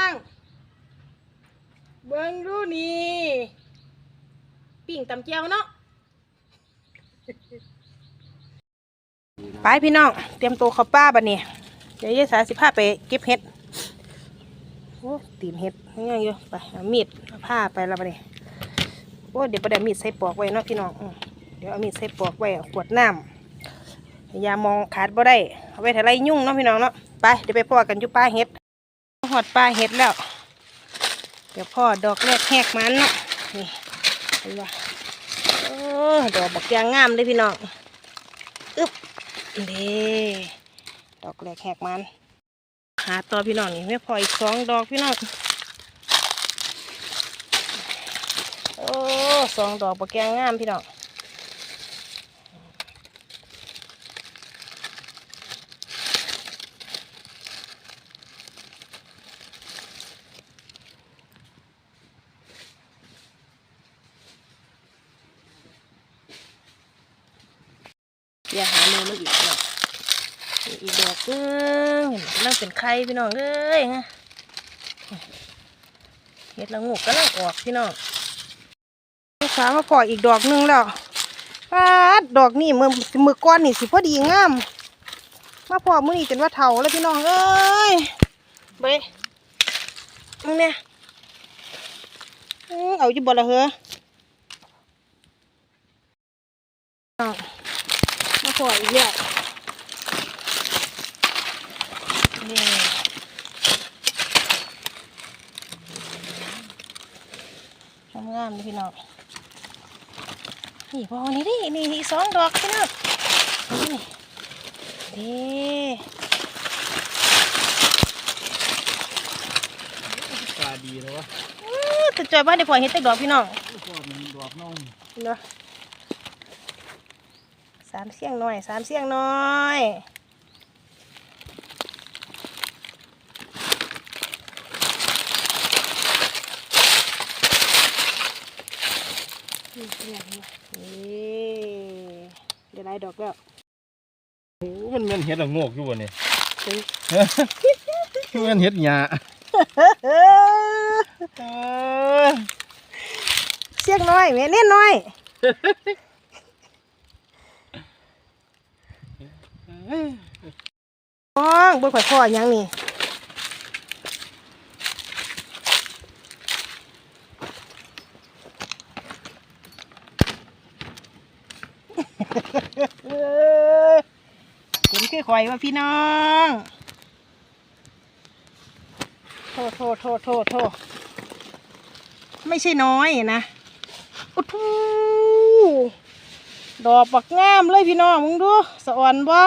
้างเบิ้งดูนี่ปิ่งตำเจียวเนาะไปพี่น้อง เตรียมตัวเข้าป้าบัดนี้เดี๋ยวยายสาสิพาไปเก็บเห็ดโอ้ตีนเห็ดนี่ยังอยู่ไปเอามีดเอาผ้าไปแล้วบัดนี้โอ้เดี๋ยวประเดี๋ยวมีดใส่ปลอกไว้เนาะพี่น้องอืมเดี๋ยวเอามีดใส่ปลอกไว้เอาขวดน้ำอย่ามองขาดบ่ได้เอาไว้ถ้าไรยุ่งเนาะพี่น้องเนาะไปเดี๋ยวไปพ่อกันอยู่ป้าเห็ด อดปลาเห็ดแล้ว เดี๋ยวพ่อดอกแรกแหกมันเนาะนี่เห็นปะโอ้ดอกบักยางงามเลยพี่น้องอึ๊บเด้ดอกแรกแหกมัน หาต่อพี่น้องนี่ไม่พออีกสองดอกพี่น้องโอ้สองดอกบักยางงามพี่น้อง อย่าหาเนื้อมาอีกเนาะอีกดอกนึงเห็นกำลังเป็นไข่พี่น้องเอ้ยฮะเห็ดละงูกกำลังออกพี่น้องลูกสามาพออีกดอกหนึงแล้วปาดดอกนี่มือมือก้อนนี่สิพอดีงาม มาพอมือนี่จนว่าเถาแล้วพี่น้องเอ้ยเบ้มึงเนี่ยเอาอยู่บ่ละเหรอ พออีกแล้วนี่งามๆเลยพี่น้องนี่พอนี่ดินี่อีกสองดอกพี่น้องนี่นี่ตาดีแล้ววะอื้อแต่จอยบ้านได้พอเห็ดแต่ดอกพี่น้องพวกมันดอกน้องเนาะ สามเสียงหน่อยสามเสียงหน่อยนี่เดี๋ยวได้ดอกแล้วโอ้มันแมันเห็ดละโงกอยู่บ่เนี่ยเฮ้ยมันเห็ดหญ้าเออเสียงน้อยแม่เน้นน้อย น้องบนข่อยคอยังนี่เอ้ยเห็นคือข่อยว่าพี่น้องโทษโทษโทษโทษโทษไม่ใช่น้อยนะโอ้โหดอกบักงามเลยพี่น้องมึงดูสะอ่อนบ่